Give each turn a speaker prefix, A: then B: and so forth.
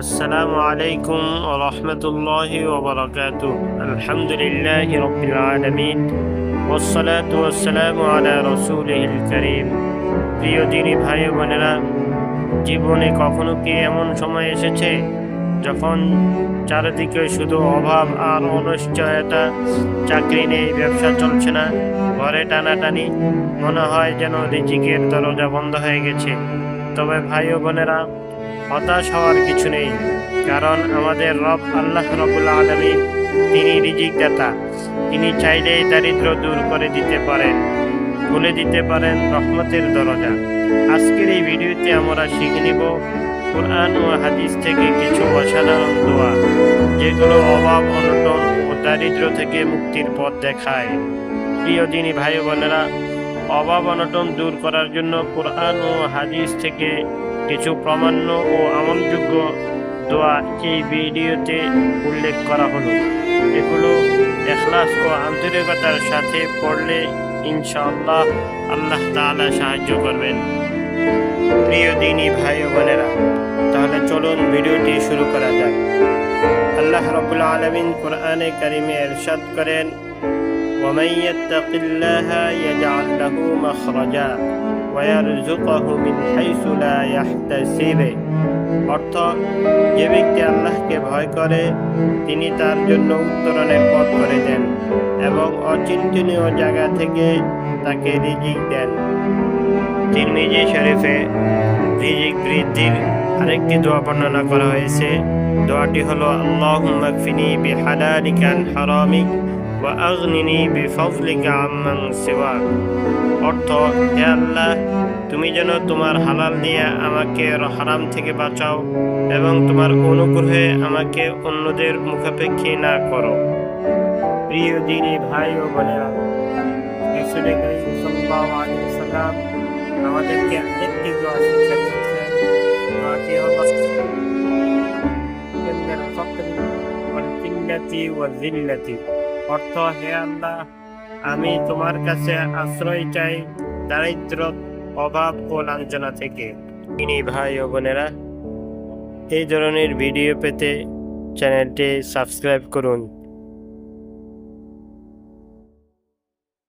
A: আসসালামু আলাইকুম রহমতুল্লাহ ওবরাকাত আলহামদুলিল্লাহ রবিল আলমিন। ওসলাত ওসালাম আলা রসুল করিম। প্রিয় দিনী ভাই বোনেরা, জীবনে কখনো কি এমন সময় এসেছে যখন চারিদিকে শুধু অভাব আর অনিশ্চয়তা, চাকরি নেই, ব্যবসা চলছে না, ঘরে টানাটানি, মনে হয় যেন রিজিকের দরজা বন্ধ হয়ে গেছে। তবে ভাই বোনেরা হতাশ হওয়ার কিছু নেই, কারণ আমাদের রব আল্লাহ রবুল আলমী তিনি রিজিক দাতা। তিনি চাইলেই দারিদ্র দূর করে দিতে পারেন, খুলে দিতে পারেন রহমতের দরজা। আজকের এই ভিডিওতে আমরা শিখে নিব কোরআন ও হাদিস থেকে কিছু অসাধারণ দোয়া, যেগুলো অভাব, অনটন ও দারিদ্র থেকে মুক্তির পথ দেখায়। প্রিয় দিনী ভাই বোনেরা, অভাব, অনটন দূর করার জন্য কোরআন ও হাদিস থেকে কিছু প্রামাণ্য ও আমলযোগ্য দোয়া এই ভিডিওতে উল্লেখ করা হলো এগুলো এখলাস ও আন্তরিকতার সাথে পড়লে ইনশাআল্লাহ আল্লাহ তাআলা সাহায্য করবেন প্রিয় দিনী ভাই ও বোনেরা তাহলে চলুন ভিডিওটি শুরু করা যাক আল্লাহ রাব্বুল আলামিন কোরআনে কারিমে ইরশাদ করেন ومن يتق الله يجعل له مخرجا অর্থ, যে ব্যক্তি আল্লাহকে ভয় করে, তিনি তার জন্য উত্তরণের পথ করে দেন এবং অচিন্তনীয় জায়গা থেকে তাকে রিজিক দেন। তিরমিজি শরীফে রিজিক বৃদ্ধির আরেকটি দোয়া বর্ণনা করা হয়েছে। দোয়াটি হলো আল্লাহ ফিনি বিহালালিকান হারামিক ওয়া আগনিনি বিফজলিকা সিওয়াক অর্থ, হে আল্লাহ, তুমি যেন তোমার হালাল দিয়ে আমাকে হারাম থেকে বাঁচাও এবং তোমার অনুগ্রহে আমাকে অন্যদের মুখাপেক্ষী না করো। প্রিয় দিনী ভাই ও সাল্লাম আমাদেরকে অর্থ, হে আল্লাহ, আমি তোমার কাছে আশ্রয় চাই দারিদ্র, অভাব ও লাঞ্ছনা থেকে। তিনি ভাই ও বোনেরা, এই ধরনের ভিডিও পেতে চ্যানেলটি সাবস্ক্রাইব করুন।